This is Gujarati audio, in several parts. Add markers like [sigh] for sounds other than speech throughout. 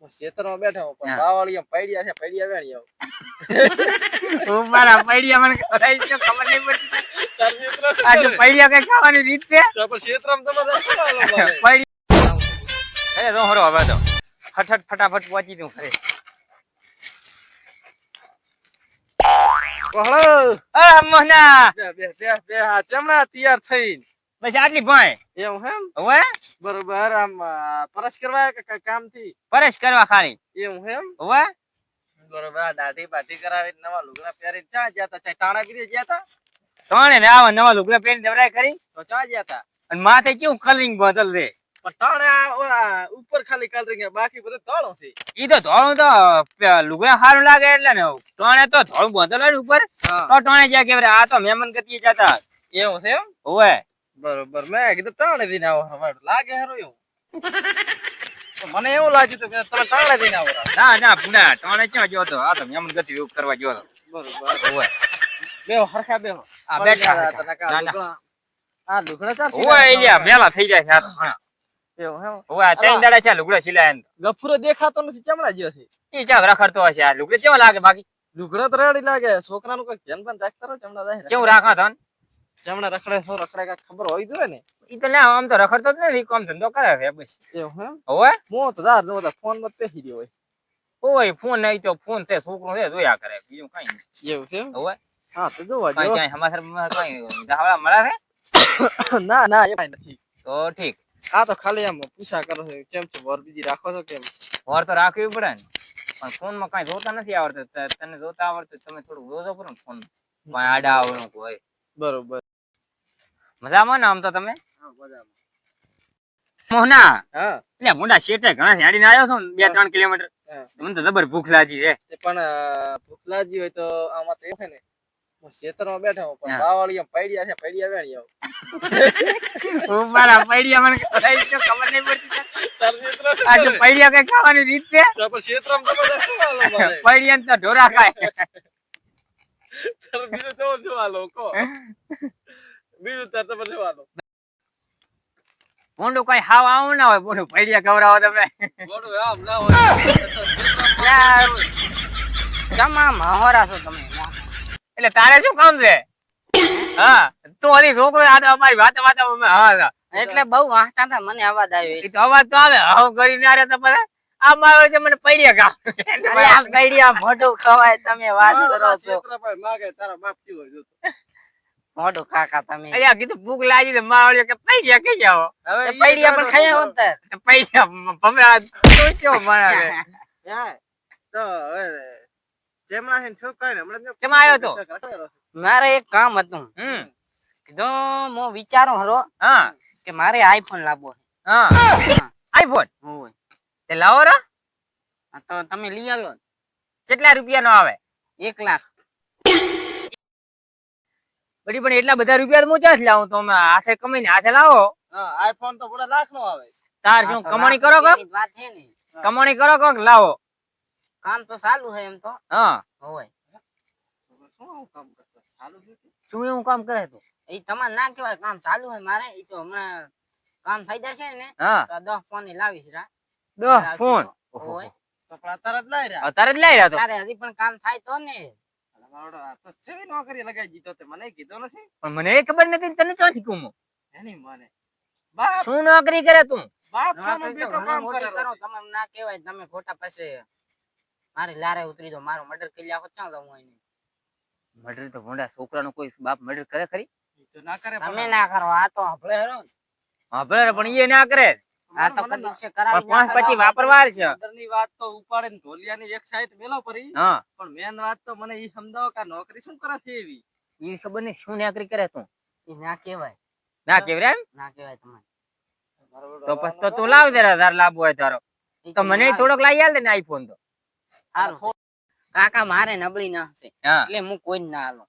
હું ખેતરમાં બેઠો પણ હા. પૈડિયા છે પૈડિયા વેણી આવું. મારા પૈડિયા મને ખબર નહીં પડતી. તાર ખેતર આ જો પૈડિયા કઈ ખાવાની રીત છે? તો પણ ખેતરમાં તમે? [laughs] પૈડિયા. અરે તો હરો હવે તો. ફટફટ ફટાફટ પહોંચી દઉં ઘરે. કહો અરે મોહના. બે બે બે બે હા ચમડા તૈયાર થઈને. બસ આટલી ભાઈ એવું એમ હવે બરોબર આમ પરસ કરવા કે કઈ કામથી પરસ કરવા ખાલી. એવું એમ હવે બરોબર આ દાઢી પાટી કરાવી નવા લુગડા પહેરી ચા ગયા તા? ટાણા બીજે ગયા તા? ટાણે ને આવા નવા લુગડા પહેરી દવરાય કરી? તો ચા ગયા તા. અને માથે કેવું કલરિંગ બદલ રે પણ ટાણે ઉપર ખાલી કલરિંગ બાકી બધું ધોળો છે. ઈ તો ધોળું તો લુગડા સારું લાગે એટલે ને તોણે તો ધોળું બોતલ હોય ઉપર? તો ટોણે જ્યાં કે આ તો મહેમાન ગતિએ જતા. એવું છે એમ? હોવે બરોબર. મેં કીધું ટાણે દિન આવો. લાગે હારો એવું. મને એવું લાગ્યું હતું કે તમે ત્રણે દિન આવો. ના ના પુના ટોણે ક્યાં ગયો તો આ તો એમ ગતિ એવું કરવા ગયો બરોબર. બેહો હરખા બેહો. આ બેઠા. તને ના, ના. લુગડા- આ લુગડા ચાર હોવે એ મેલા થઈ જાય છે આ તો. હા. ત્રણ. ગફુરો દેખાતો નથી ચમડા જ્યો છે. ઈ ચાક રખડતો હશે આ? લુગડા કેવા લાગે બાકી? લુગડા તો રેડી લાગે. છોકરાનું કોઈ ધ્યાન પણ રાખતા રહો ચમડા જાય કેવું રાખો તો ચમડા રખડે છો રખડે કા ખબર હોય જોઈએ ને. ઈ તો ના આમ તો રખડતો જ નથી કામ ધંધો કરે છે બસ. એવું હેમ હોવે? મો તો દાર નો ફોનમાં પેહી રહ્યો હોય. ઓય ફોન નહીં તો ફોન છે છોકરો છે જોયા કરે બીજું કઈ નહીં એવું છે એમ? હા તો જોવા કઈ જેવો. ક્યાંય સમાચાર કઈ દાવડા મળે છે? [coughs] ના ના એ કઈ નથી. તો ઠીક. આ તો ખાલી આમ પૂછા કરો છો કેમ છો વર બીજી રાખો છો કેમ વર તો રાખવી પડે ને પણ ફોનમાં કઈ જોતા નથી આવડતું તને જોતા આવડતું તમે થોડું જોજો કરો ફોનમાં. આડા આવડું હોય. બરોબર. મજામાં ને આમ તો તમે? મોહના હા. એટલે મોટા શેઠે ઘણા હેડીને આવ્યો છો બે ત્રણ કિલોમીટર. મને તો જબર ભૂખ લાગી છે. પણ ભૂખ લાગી હોય તો આમાં તો છે ને ખેતરમાં બેઠો હું પણ. બાવાળી પૈડિયા છે પૈડિયા વેણી આવું. [laughs] હું મારા પૈડિયા મને ખબર નહીં પડતી. તાર આ જો પૈડિયા કઈ ખાવાની રીત છે? ખેતરમાં? [laughs] પૈડિયા તો ઢોરા ખાય. બીજું તો હાલો કહો. [laughs] બીજું તાર તો શું હાલો ભૂંડું કઈ હાવ આવું ના હોય ભૂંડું પૈડિયા ખવડાવો તમે. મોઢું આમ ના હોય. જમા મહોરા છો તમે એટલે તારે શું કામ છે? હા તું હરી છોકરો આ અમારી વાત વાત હા હા. એટલે બહુ વાંચતા હતા મને અવાજ આવ્યો તો અવાજ તો આવે હાવ કરીને આરે તો પછી આ મારો છે મને પૈડિયા ખાવ અરે આ ગઈડિયા મોઢું ખવાય તમે વાત કરો છો. તારા બાપ હોય જોતો. મોઢું કાકા તમે. અહીંયા કીધું ભૂખ લાગી તો માવળ્યો કે પૈડિયા કઈ જાઓ હવે પૈડિયા પણ ખાયા હોત. પૈસા ભમરા તો શું મારા [laughs] તો હવે જેમણા છે છોકરા ને હમણાં કેમ આવ્યો તો? મારે એક કામ હતું. હમ. કીધું હું વિચારો હરો હા. કે મારે આઈફોન લાવવો હા. આઈફોન? હોય તે લાવો રો. તો તમે લઈ આવો કેટલા રૂપિયા નો આવે? એક લાખ. બધી પણ એટલા બધા રૂપિયા તો હું ક્યાંથી લાવું? તો અમે હાથે કમાઈને હાથે લાવો. આઈફોન તો પૂરા લાખ નો આવે. તાર શું કમાણી કરો કોક? વાત છે ને. કમાણી કરો કોક? લાવો. કામ તો ચાલુ છે એમ તો. હા. હોય. શું કામ કરતો સારું શું એવું કામ કરે તું? એ તમારે ના કહેવાય કામ ચાલુ હોય મારે. એ તો હમણાં કામ થઈ જશે ને તો દસ ફોન લાવીશ રા. દસ ફોન હોય. તો પણ અત્યારે જ લાવી રહ્યા અત્યારે જ લઈ રહ્યા તો? હજી પણ કામ થાય તો ને. મારો આ તો સેવી નોકરી લગાઈ દીધો તે. મને કીધો નથી? પણ મને એ ખબર નથી તને ચોથી કુમો એની મને. બાપ શું નોકરી કરે તું? બાપ સામે બેટો કામ કરે કરો. તમે એમ ના કહેવાય તમે ખોટા પાસે મારી લારે ઉતરી દો મારો મર્ડર કરી લ્યા ક્યાં હું હોય મર્ડર તો ભોંડા છોકરાનો કોઈ બાપ મર્ડર કરે ખરી? તો ના કરે તમે ના કરો આ તો આપણે હરો આપણે પણ એ ના કરે. આ તો મને કદી છે કરાવી પાંચ પછી વાપરવાર છે. અંદરની વાત તો ઉપાડે ને ઢોલિયાની એક સાઈડ મેલો પરી. હા. પણ મેન વાત તો મને ઈ સમજાવો કે નોકરી શું કરે છે એવી? એ ખબર નહીં શું નોકરી કરે તું? ઈ ના કહેવાય. ના કેવરે એમ? ના કહેવાય તમને તો પછી તો તું લાવ દે તાર લાભ હોય તારો. તો મને થોડોક લઈ આલ દે ને આઈફોન તો. કાકા મારે નબળી ના છે. એટલે હું કોઈ ના હાલો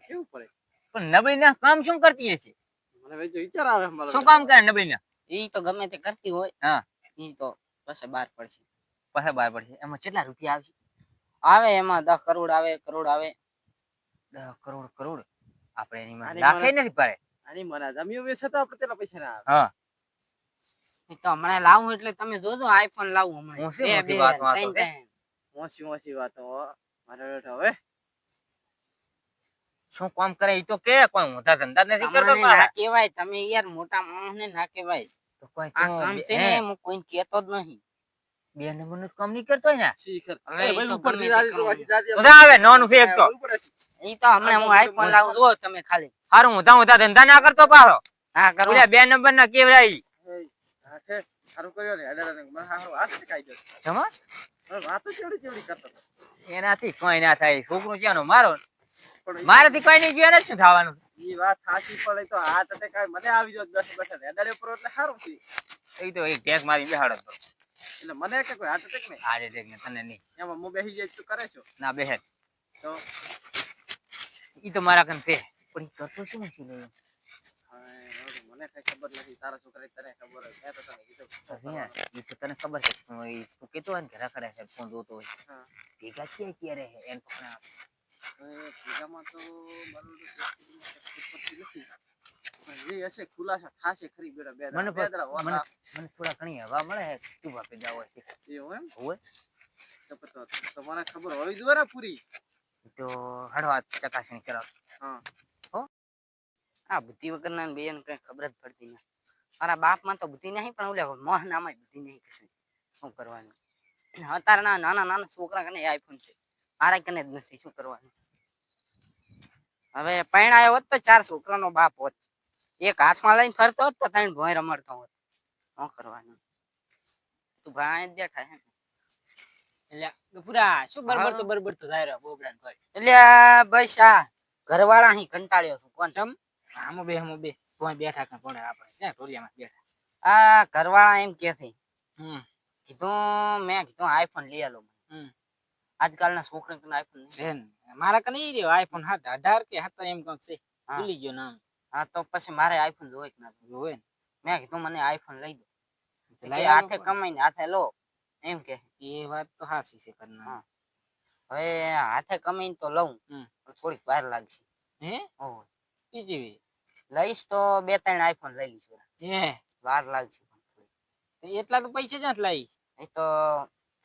કેવું પડે? પણ નબળી ના કામ શું કરતી હશે? મને વિચાર આવે શું કામ કરે નબળી ના? ઈ તો ગમે તે કરતી હોય હા. ઈ તો પછી બાર પડશે. પછી બાર પડશે. એમાં કેટલા રૂપિયા આવશે? આવે એમાં દસ કરોડ આવે કરોડ આવે. દસ કરોડ કરોડ? આપણે એની આની નથી પડે આની મને જમ્યું વેચે તો આપણે તેના પૈસા ના આવે. હા. તો હમણાં લાવું એટલે તમે જોજો આઈફોન લાવું હમણાં. મોસી મોસી વાત? ત્રણ. મોસી મોસી વાતો. મારે હવે. શું કામ કરે એ તો કે કોઈ મોટા ધંધા જ નથી કરતો ના કહેવાય તમે યાર મોટા માણસને ના કહેવાય. તો કોઈ આ કામ છે ને હું. કોઈ કહેતો જ નહીં. બે નંબરનું કામ નહીં કરતો ને હવે ઉપર નોનું ફેંક તો. તો હમણાં હું આઈફોન લાવું જો તમે ખાલી. સારું મોટા મોટા ધંધા ના કરતો પાછો. હા કરો. બે નંબર ના છે. સારું કર્યો ને ને મને હાથ ને જમા? વાતો કરતો એનાથી કોઈ ના થાય. છોકરું ક્યાંનો? મારો? મારાથી કોઈ નહીં ગયો શું થવાનું ઈ વાત સાચી પડે તો હાથ અટેક આવે મને આવી જાત દસ દસ રેડાડે ઉપર એટલે સારું છે એ તો એક ટેક મારી બેહાડો તો. એટલે મને કે કોઈ હાર્ટ અટેક નહીં આજે દેખ ને તને નહીં. એમાં હું બેસી જાય તું કરે છો? ના બેહે તો? ઈ તો મારા કન છે પણ ઈ કરતો શું છે લે મને કઈ ખબર નથી તારા છોકરા તને ખબર હોય તો તને કીધું. ઈ તો તને ખબર છે તું કેતો હોય ને ઘરે કરે છે ફોન જોતો હોય. ભેગા છીએ ક્યારે એમ પકડા ભેગામાં તો એ હશે ખુલાસા થાશે ખરી મને મને મને થોડા ઘણી હવા મળે છે તું બાપે જાવ છે. એવું એમ? હોય. તો તો તો ખબર હોવી જોઈએ ને પૂરી. તો હળવા ચકાસણી કરાવ હા. આ બુદ્ધિ વગર ના બે કઈ ખબર જ પડતી નથી મારા બાપમાં તો બુદ્ધિ નહીં પણ ઓલા મોહના માં બુદ્ધિ નહીં કશું. શું કરવાનું? અત્યારના નાના નાના છોકરા કને આઈફોન છે. મારા કને જ નથી શું કરવાનું? હવે પૈણાયો હોત તો ચાર છોકરાનો બાપ હોત. એક હાથમાં લઈને ફરતો હોત તો ત્રણ ભોય રમાડતો હોત. શું કરવાનું? તું ભાઈ જ બેઠા હે એટલે પૂરા શું બરબર તો બરબર તો થાય રહ્યો બોબડા ભાઈ એટલે આ બસ ઘરવાળા અહીં કંટાળ્યો છું. કોણ? આમો બે આમો બે. કોઈ બેઠા કાં પડે આપણે? ક્યાં ટોલિયામાં બેઠા? આ ઘરવાળા એમ કે છે. હમ. કીધું મેં કીધું આઈફોન લઈ આલો. હમ. આજકાલના છોકરા આઈફોન છે ને. મારા કને ઈ રહ્યો આઈફોન હાથ. અઢાર કે સત્તર એમ કંઈક છે. ભૂલી ગયો નામ. હા તો પછી મારે આઈફોન જોવે કે ના જોવે? ને. મેં કીધું મને આઈફોન લઈ દો. લઈ આખે કમાઈને હાથે લો. એમ કે. એ વાત તો હાસી છે કરના હા. હવે હાથે કમાઈને તો લઉં. પણ થોડીક વાર લાગશે. હે? ઓ બીજી લઈશ તો બે ત્રણ આઈફોન લઈ લઈશું હે? વાર લાગશે પણ એટલા તો પૈસા જ્યાં લાવીશ એ તો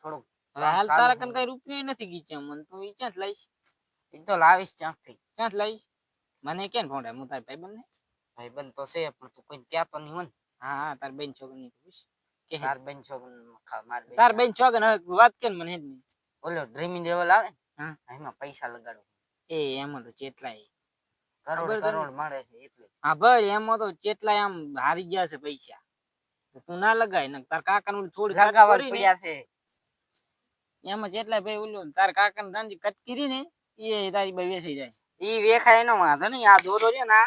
થોડુંક હાલ તારા હું કઈ રૂપિયો નથી ગીચ્યા મને તો એ ક્યાં લાવીશ એ તો લાવીશ ક્યાંકથી? ક્યાંથી લાવીશ? મને કેમ ફોડે હું તારી ભાઈબંધ ને ભાઈબંધ તો છે પણ તું ત્યાં તો નહીં હોય હા હા તાર બેન છોકરી પૂછ. કે તાર બેન છોકરી માર તાર બેન છોકરી વાત કે મને જ નહીં. ઓલો ડ્રીમિંગ લેવલ આવે હા. એમાં પૈસા લગાડો. એ એમાં તો કેટલાય કરોડ કરોડ મળે છે એટલે. હા ભાઈ એમાં તો ચેટલાય આમ હારી ગયા છે પૈસા. તું ના લગાય ને તાર કાકા નું થોડી લગાવવા પડ્યા છે. એમાં જેટલા ભાઈ ઓલું તાર કાકા ને તાંજી કટ ને એ તારી ભાઈ વેચાઈ જાય. ઈ વેખાય એનો વાંધો નહીં. આ દોરો છે ને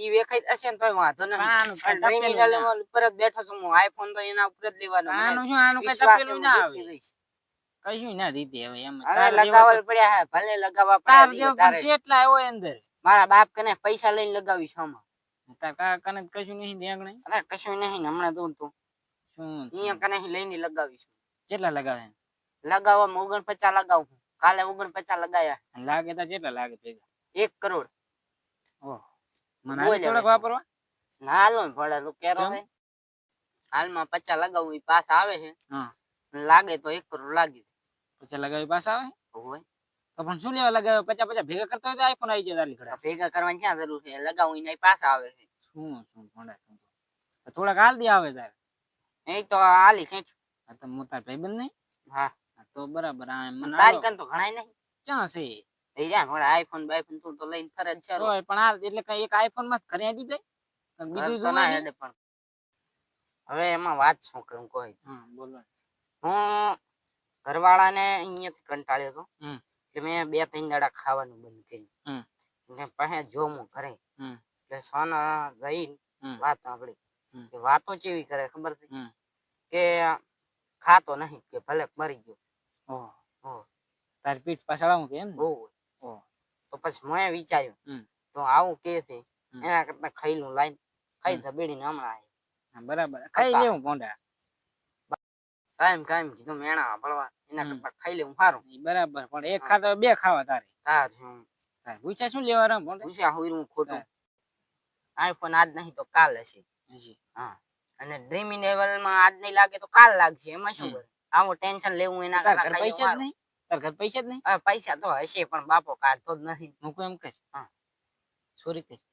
ઈ વેખાય હશે ને તોય વાંધો નહીં. લેવલ ઉપર જ બેઠો છું હું. આઈફોન તો એના ઉપર જ લેવાનો આનું શું? આનું કઈ તપેલું ના આવે. કશું ના દીધી હવે એમ અરે તો- પડ્યા હે ભલે લગાવવા પડ્યા તારે. પણ ચેટલાય અંદર? મારા બાપ કને પૈસા લઈને લગાવીશ આમાં. તાર કા કને કશું નહીં દેગણે? અરે કશું નહીં હમણાં દોન તું. શું? અહીંયા કને લઈને લગાવીશ. કેટલા લગાવે? લગાવવા ઓગણપચાસ લગાવું. છું. કાલે ઓગણપચાસ લગાયા. અને લાગે તો કેટલા લાગે ભેગા. એક કરોડ. ઓહ મને બોલ આજે હવે. થોડાક વાપરવા? ના હાલો ને ભલે તું કેરો કેમ? હે હાલમાં પચાસ લગાવું ઈ પાસ આવે છે. હા. લાગે તો એક કરોડ લાગી. પછી લગાવી પાછા આવે? હોય. તો પણ શું લેવા લગાવે પચાસ પચાસ ભેગા કરતા હોય તો આઈફોન આવી જાય તારી તો ઘરે ભેગા કરવાની ક્યાં જરૂર છે? લગાવું ઈને પાસ આવે છે. શું શું ભોંડા શું? તો. તો થોડાક હાલ દી આવે તારે. એ તો હાલી છે આ તો હું તાર ભાઈબંધ નહીં? હા. આ તો બરાબર આ મને તારી કન તો ઘણાય નહીં. ક્યાં છે એ? રહ્યા થોડા આઈફોન બાઈફોન તું તો લઈને ફરજ છે તોય પણ હાલ એટલે કઈ એક આઈફોનમાં ઘરે આપી દે બીજું તો ના હેડે પણ. હવે એમાં વાત શું કરું કોઈ? હા બોલો. હું ઘરવાળાને અહીંયાથી કંટાળ્યો હતો. કે મેં બે ત્રણ દાડા ખાવાનું બંધ કર્યું. ને પાસે જો હું ઘરે એટલે સોના ગઈ વાત સાંભળી. કે વાતો કેવી કરે ખબર છે? કે ખાતો નહીં કે ભલે મરી ગયો. તારી પીઠ પાછળ આવું કે એમ બહુ તો પછી મેં વિચાર્યું તો આવું કે છે એના કરતા ખાઈલું લાઈન ખાઈ ધબેડી ને હમણાં. બરાબર. ખાઈ લેવું ભોંડા કાયમ કાયમ કીધું મેણા ભળવા એના કરતા ખાઈ લેવું સારું બરાબર પણ એક. ખાતા બે ખાવા તારે. તાર પૂછ્યા શું લેવા રામ પૂછ્યા હું ખોટું. આઈફોન આજ નહીં તો કાલ હશે. હા. અને ડ્રીમ ઇલેવનમાં આજ નહીં લાગે તો કાલ લાગશે એમાં શું કરે? આવું ટેન્શન લેવું એના કરતા પૈસા જ નહીં? તાર ઘર પૈસા જ નહીં? પૈસા તો હશે પણ બાપો કાઢતો જ નથી. હું કોઈ એમ કહીશ? હા. છોરી કહીશ.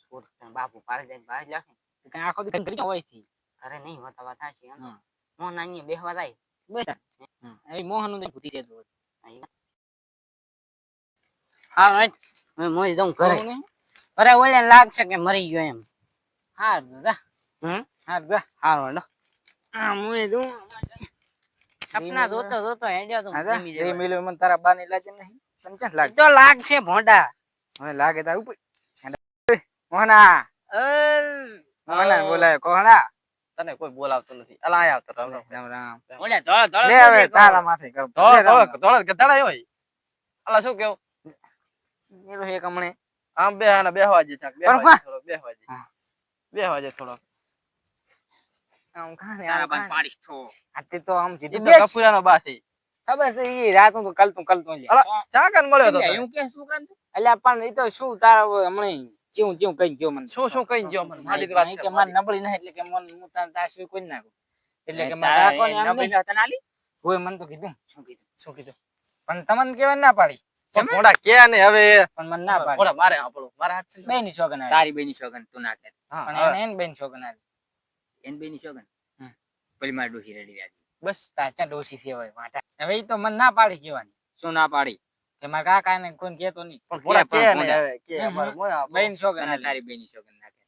છોરી બાપુ પાડી જાય બહાર લાગે તો આખો દી ઘરે હોય છે. ઘરે નહીં હોતા વાત છે મોહન હા. બેહવા જાય. બસ. એ મોહનનું ભૂતી છે હા રાઈટ. મેં મોય જાઉં ઘરે. અરે ઓલે લાગશે કે મરી ગયો એમ. હાર દા હમ? હાર દા હા હેલો. આ મુએ દઉં સપના જોતો જોતો હેડ્યો તો હા એ મિલો મને તારા બા ને લાગે નહીં. તને ક્યાં લાગે? તો લાગશે ભોંડા. મને લાગે તા ઉપર. મોહના. મોહના બોલાય કોહણા. તને કોઈ બોલાવતો નથી. અલા આયા આવતો રામ રામ રામ. રામ ધોળ ધોળો લે હવે તારા માથે કર. ધોળ ધોળ ધોળો ગધાડા હોય. અલા શું કેવું? એલો એક કમણે આમ બે આના બેહવા જે થાક બેહવા જે થોડો બેહવા જે બેહવા જે થોડો આમ ખાને તારા આમ પાડીશ છો. આતે તો આમ સીધું તો બેસ. બા છે. ખબર છે ઈ રાત તો કલતું કલતું લે અલા ક્યાં મળ્યો તો એટલે કે શું કામ અલ્યા પણ ઈ તો શું તારા હમણે કેવું કેવું કઈ ગયો મને? શું શું કઈ ગયો મને? મારી મારી વાત વાત કે મારી. નબળી નહીં એટલે કે મન હું તાર તાર સિવાય કોઈ નાખું એટલે કે મને રાખો ને આમ નબળી નહીં. તને કોઈ મને તો કીધું. શું કીધું? શું કીધું? પણ તમને કેવા ના પાડી. ઘોડા કે ને હવે? પણ મને ના પાડી. મારે આપણું મારે હાથ છોકન તારી બેની સોગન તું ના કે પણ એને એને બેન છોકન આવી એન સોગન હમ. પેલી મારી ડોસી રેડી રાખી બસ તાચા ડોસી સેવાય માટા હવે તો મન ના પાડી કહેવાની. શું ના પાડી? કે મારા કાકા ને કોઈ કેતો નહીં. પણ ઘોડા કે ને કે અમાર મોય. બેન આવી તારી બેની સોગન નાખે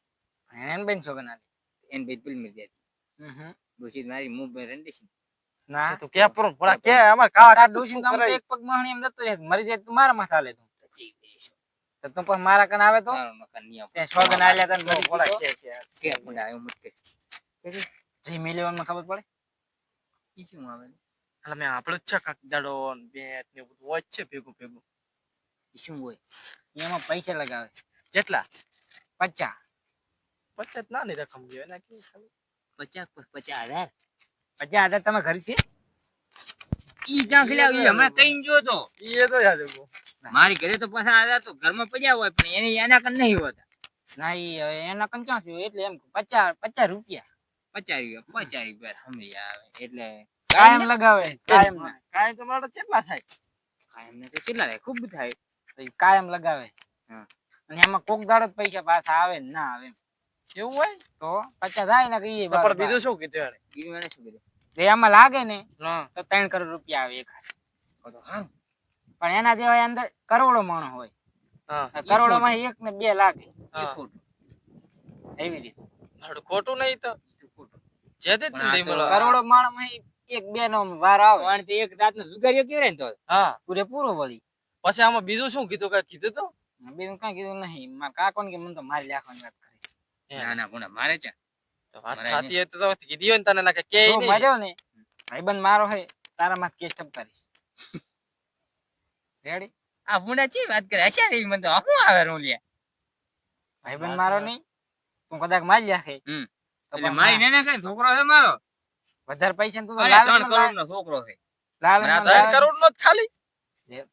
એન બેન છોકન આવી એન બેન પેલી મરી જાય હમ. ડોસી મારી મું બે રંડી ના. તો કે પર ઘોડા કે અમાર તાર કાઢ ડોશી એક પગ મહણી એમ જતો મરી જાય તું મારા માથા લે તું. તો તું પણ મારા કન આવે તો? તારો મકાન નહીં તે છોકન આલ્યા તને બોલા કે કે કે મુંડા એવું મત કે ખબર પડે? ઈ શું આવે એટલે મેં આપણું જ છે કાંક દડો બેટ ને બધું હોય છે ભેગું ભેગું. શું હોય? એમાં પૈસા લગાવે. જેટલા? પચાસ. પચાસ નાની રકમ જોઈએ એના પચાસ પચાસ હજાર? પચાસ હજાર તમે ઘર છે? ઈ ક્યાં ખીલા હમણાં કઈ જો તો. એ તો યાદ મારી ઘરે તો પાછા આવ્યા તો ઘરમાં પડ્યા હોય પણ એને એના કન નહીં હોતા. ના એ એના ક્યાં થયું? એટલે એમ પચાસ પચાસ રૂપિયા. પચાસ રૂપિયા પચાસ રૂપિયા સમજી આવે એટલે કાયમ લગાવે કાયમ કાયમ કાંઈ તો મારે કેટલા થાય? કાયમ ને તો કેટલા થાય? ખૂબ થાય. પછી કાયમ લગાવે. અને એમાં કોક દાડો જ પૈસા પાછા આવે ને ના આવે એવું હોય? તો પચાસ થાય ને કે પણ બીજું શું કીધું એને બીજું એને શું કીધું? જે એમાં લાગે ને તો ત્રણ કરોડ રૂપિયા આવે એક પણ એના જેવા અંદર કરોડો માણસ હોય. કરોડો માં એક ને બે લાગે એવી રીતે. ખોટું નહીં તો. ઈ તો ખોટું જે તે પણ આ તું તો મળો. કરોડો માણસ એક બે નો વાર આવે. પણ તે એક દાંતનો જુગારીઓ કેવરાય ને તો હા. પૂરેપૂરો વળી. પછી આમાં બીજું શું કીધું કીધું તો? બીજું કઈ કીધું નહીં. માર કાકો કે મને તો મારી નાખવાની વાત કરી. ના ના ભૂણા મારે છે. તો વાત મરાય થાતી તો તો કીધી હોય ને તને લાગે કે કે જો મર્યો ને ભાઈબંધ મારો હે તારા માં કેસ ટપ કરીશ. [laughs] રેડી આ ભૂંડા ચી વાત કરે? હશે રે મને તો? શું આવે રોલિયા? ભાઈબંધ મારો નહીં તું કદાચ મારી નાખે હમ. એટલે મારી નેને કઈ છોકરો છે મારો? વધારે પૈસા તું ત્રણ કરોડ નો છોકરો છે. ત્રણ કરોડ નો ખાલી.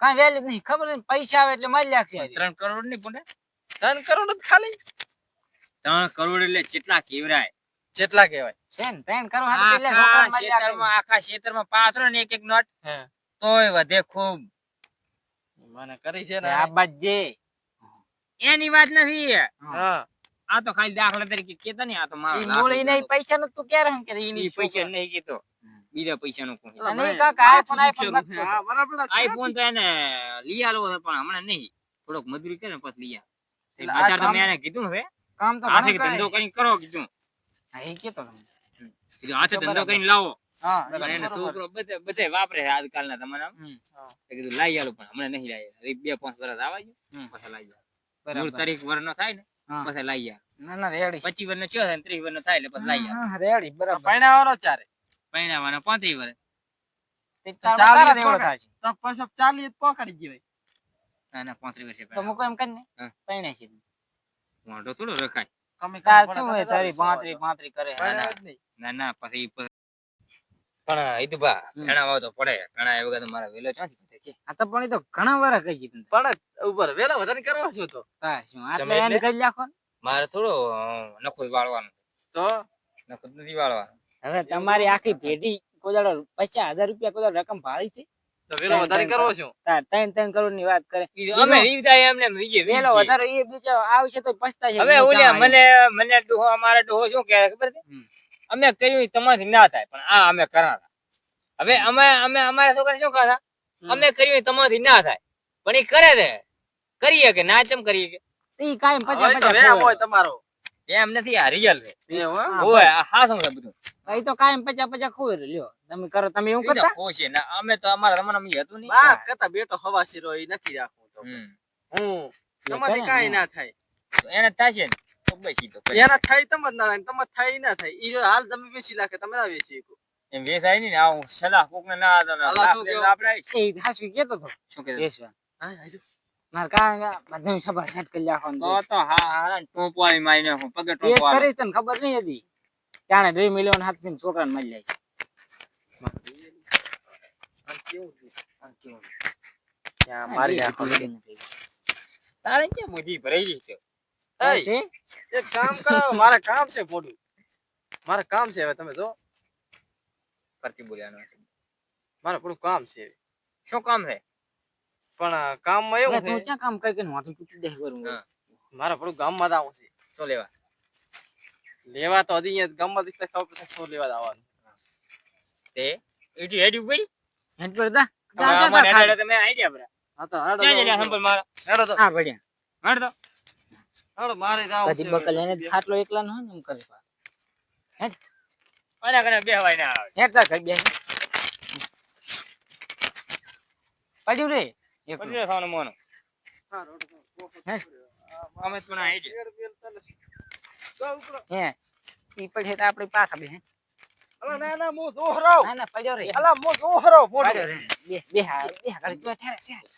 કઈ વેલ્યુ નહીં ખબર નહીં પૈસા આવે એટલે મારી લાગશે ત્રણ કરોડની ભૂંડા ત્રણ કરોડ જ ખાલી. ત્રણ કરોડ એટલે કેટલા કેવરાય જેટલા કહેવાય. છે ને ત્રણ કરોડ એટલે પેલા આખા મારી ખેતરમાં આખા ખેતરમાં પાથરો ને એક એક નોટ. તોય વધે ખૂબ. મને કરી છે ને આ બાજે. એની વાત નથી હા. આ તો ખાલી દાખલા તરીકે કેતા ને આ તો મારા મૂળ એને. પૈસા નું તું ક્યારે કે ઈ પૈસા નહીં કેતો બીજા પૈસા નું અને કાકા આઈફોન આઈફોન હા બરાબર આઈફોન તો એને લઈ આલો છે પણ હમણાં નહીં. થોડોક મજૂરી કરે પછી લઈ આ બજાર તો મેં એને કીધું છે. કામ તો હાથે ધંધો કરે. કરીને કરો કીધું. હા, એ કેતો તમે. હાથે ધંધો. કરીને લાવો. એને વાપરે આજકાલના તમારા. કીધું લાઈ આલો પણ. હમણાં નહીં લાવી બે પાંચ વર્ષ આવા પછી લાવી જાય તારીખ વર વર્ષનો થાય ને. પછી લઈ આલો. ના ના રેડી. પચીસ વર્ષનો થયો થાય ત્રીસ વર્ષ થાય એટલે પછી લઈ આલો. રેડી બરાબર. પૈણાવાનો ચારે. પૈણાવાનો પાંત્રીસ વર્ષ તે ચાલી પકડી ગયો ના ના પાંત્રીસ વર્ષે મૂકો એમ કરીને. હા. છે. મોઢો થોડો રખાય. તાર પાંત્રી પાંત્રી કરે. ના ના પછી- પણ તો હમ. ભેણા તો પડે. ઘણા એ વખત મારા વેલો પતે કે આ તો પણ તો ઘણા વાર કહી દીધું પણ ઉપર વેલા વધારે કરવા છો તો? હા શું આટલે એને એટલે? કરી નાખો મારે થોડો નખો વાળવાનો. તો? નખો નથી વાળવા હવે તમારી આખી પેઢી કોદાળો પચાસ હજાર રૂપિયા કોદાળો રકમ ભાળી છે. તો વેલો વધારે કરવો છું ત્રણ ત્રણ કરોડની વાત કરે. અમે રીવતા એમને રીજે, વેલો વધારે એ બીજો આવશે તો પછતા છે હવે મને મને ડોહો અમારા ડોહો શું કહે ખબર છે. અમે કર્યું ઈ તમારાથી ના થાય પણ આ અમે કરાતા હવે અમે અમે અમારા છોકરા શું કહેતા અમે કર્યું ઈ તમારાથી ના થાય પણ એ કરે છે. કરીએ કે ના ચમ કરીએ કે? ઈ કાયમ તો પચાસ વેમ ખોવાય. હોય તમારો. એમ નથી આ રિયલ છે. એવું હા, ઓય આ હાસું છે બધું. ઈ તો કાયમ પચાસ પચાસ ખોઈ લ્યો. તમે કરો તમે એવું કરતા? ખુશ ના, અમે તો અમારા જમાનામાં ઈ હતું નહીં. બા કરતા બેટો હવાસી રહ્યો ઈ નથી રાખવું તો. હમ. હું એ તમારી કરે ના થાય. એને થશે ને. તો બસ ઈ તો પછી. એના થાય તમ જ ના થાય તમારે થાય ના થાય ઈ હાલ તમે વેચી નાખે તમે ના વેચી શકો એમ વેચાય નહીં ને આવું સલાહ કોકને ને અલા, લાખ શું દે તો કેવું? આપણે એ હાસુ કેતો તો શું કહેતો? વેચવા હા હાજો. મારે કાંઈ બધું સભા સેટ કરી નાખવાનું તો તો હા હા ટોપ વાળી મારીને હું પગે ટોપ વાળી. કરી તને ખબર નહીં હતી ત્યાં દોઢ મિલિયન હાથથી છોકરાને મળી જાય કેવું? કેવું. ત્યાં મારી નાખો તારે ક્યાં મોદી ભરાઈ છે એય, છે? એક કામ કરો મારે કામ છે પોડું મારે કામ છે હવે તમે જો પરથી બોલ્યાનો છે. મારે થોડું કામ છે શું કામ છે પણ અ, કામમાં હવે એવું તું છે ક્યાં કામ કરી કરીને માથું તૂટી દે કરું હા. મારે થોડું ગામમાં જ આવું છે શું લેવા લેવા તો હજી અહીંયા ગામમાં દિસતા ખબર પડશે શું લેવા આવવાનું તે એટી હેડી પડી હેડ પર જા. હવે જા, જા, અમારે જા, હેડે તમે આઈડિયા બરા હા તો હાડો ક્યાં તો- જલ્યા સંપલ મારા હાડો તો હા ભડ્યા હાડ તો હાડો મારે પછી છે બકલ એને ખાટલો એકલા ન હોય ને એમ કરે આના કને બેહવાય ના આવે. હેડ જા ઘર બેસ પડ્યું રે. એકલું. પછી થવાનું મોનો. હા? અમે પણ ઈ આપણી બે અલા, ના ના મો દોહરાવ. ના ના પડ્યો રે. અલા હું દોહરાવ રે. બે બે હા બે હા ઘડીક બે ઠેરે ઠેરે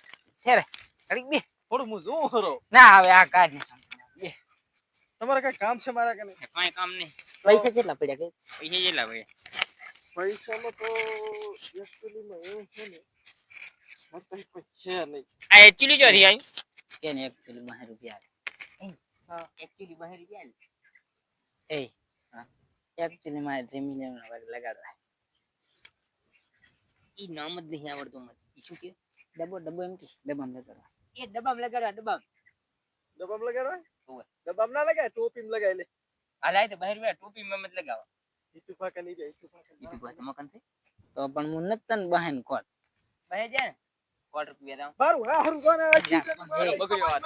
ઠેરે. ઘડીક બે. પોડું હું દોહરાવ. ના હવે આ કાઢ ને તમારે કઈ કામ છે મારા કને? કાંઈ કામ નહીં. પૈસા કેટલા પડ્યા કે પૈસા જેટલા ભાઈ પૈસામાં તો એકચુઅલીમાં એવું છે ને મારી પાસે કોઈ છે નહીં. આ એકચ્યુઅલી ચોથી આવી કે ને એક પેલી બહાર રૂપિયા હા. એકચ્યુઅલી બહાર રૂપિયા એ હા. એકચ્યુઅલી મારે ત્રણ મિલિયન લગાડવા. ઈ નામ જ નહીં આવડતું મને. ઈ શું કે ડબ્બો ડબ્બો એમ કે ડબ્બામાં લગાડવા. એ ડબ્બામાં લગાડવા? ડબ્બામાં ડબ્બામાં લગાડવા? હોવે. ડબ્બામાં ના લગાય? ટોપીમાં લગાય લે. આ લાય તો બહાર બે ટોપી માં મત લગાવો. ઈટુફા કે નહીં જાય ઈટુફા કે ઈ તો વાત મકન છે તો પણ હું નથી તને બહેન કોત બહાર જાય ને? રૂપિયા દામ મારું આ હારું કોને બગડ્યો વાત.